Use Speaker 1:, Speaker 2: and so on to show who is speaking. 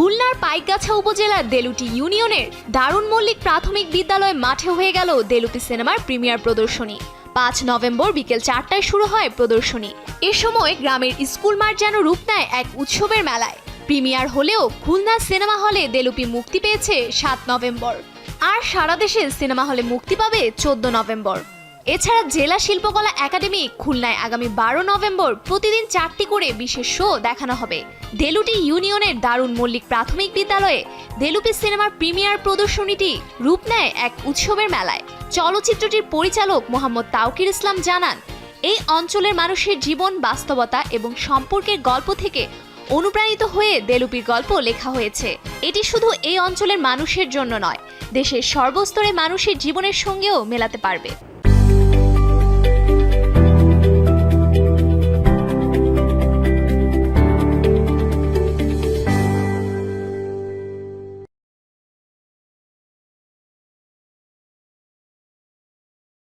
Speaker 1: খুলনার পাইকগাছা উপজেলার দেলুটি ইউনিয়নের দারুণ মল্লিক প্রাথমিক বিদ্যালয় মাঠে হয়ে গেল দেলুটি সিনেমার প্রিমিয়ার প্রদর্শনী। পাঁচ নভেম্বর বিকেল চারটায় শুরু হয় প্রদর্শনী। এ সময় গ্রামের স্কুল মাঠ যেন রূপ নেয় এক উৎসবের মেলায়। প্রিমিয়ার হলেও খুলনা সিনেমা হলে দেলুপি মুক্তি পেয়েছে সাত নভেম্বর। আর সারা দেশে সিনেমা হলে মুক্তি পাবে চোদ্দ নভেম্বর। এছাড়া জেলা শিল্পকলা একাডেমি খুলনায় আগামী বারো নভেম্বর প্রতিদিন চারটি করে বিশেষ শো দেখানো হবে। দেলুটি ইউনিয়নের দারুণ মল্লিক প্রাথমিক বিদ্যালয়ে দেলুপি সিনেমার প্রিমিয়ার প্রদর্শনীটি রূপ নেয় এক উৎসবের মেলায়। চলচ্চিত্রটির পরিচালক মোহাম্মদ তাওকির ইসলাম জানান, এই অঞ্চলের মানুষের জীবন, বাস্তবতা এবং সম্পর্কের গল্প থেকে অনুপ্রাণিত হয়ে দেলুপির গল্প লেখা হয়েছে। এটি শুধু এই অঞ্চলের মানুষের জন্য নয়, দেশের সর্বস্তরে মানুষের জীবনের সঙ্গেও মেলাতে পারবে।